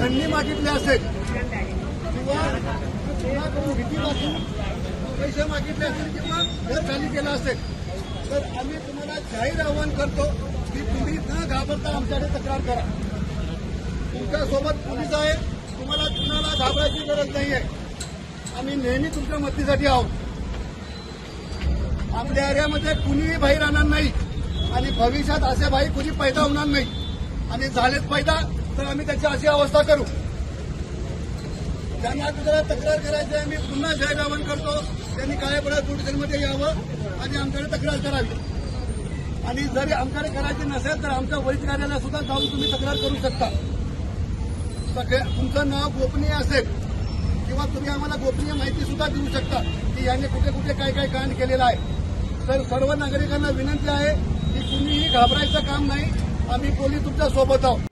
मागितले असेल. किंवा कोणाकडून भीती वाटून पैसे मागितले असतील किंवा घर खाली केलं असेल. तर आम्ही तुम्हाला जाहीर आवाहन करतो की तुम्ही न घाबरता आमच्याकडे तक्रार करा. तुमच्यासोबत पोलीस आहे. तुम्हाला कुणाला घाबरायची गरज नाही आहे आम्ही नेहमी तुमच्या मदतीसाठी आहोत. आपल्या एरियामध्ये कुणीही भाई राहणार नाही. आणि भविष्यात असे भाई कुणी पैदा होणार नाही. आणि झालेच पैदा. तर आम्ही त्याची अशी अवस्था करू. त्यांना दुसऱ्या तक्रार करायची आहे. मी पुन्हा जाहीर करतो. त्यांनी काळेपडा पोलिसांमध्ये यावं आणि आमच्याकडे तक्रार करावी. आणि जरी आमच्याकडे करायची नसेल तर आमच्या वरिष्ठ कार्यालयात सुद्धा जाऊन तुम्ही तक्रार करू शकता. सगळे तुमचं नाव गोपनीय असेल किंवा तुम्ही आम्हाला गोपनीय माहिती सुद्धा देऊ शकता की याने कुठे कुठे काय काय कांड केलेलं आहे. तर सर्व नागरिकांना विनंती आहे की कुणीही घाबरायचं काम नाही. आम्ही पोलीस तुमच्यासोबत आहोत.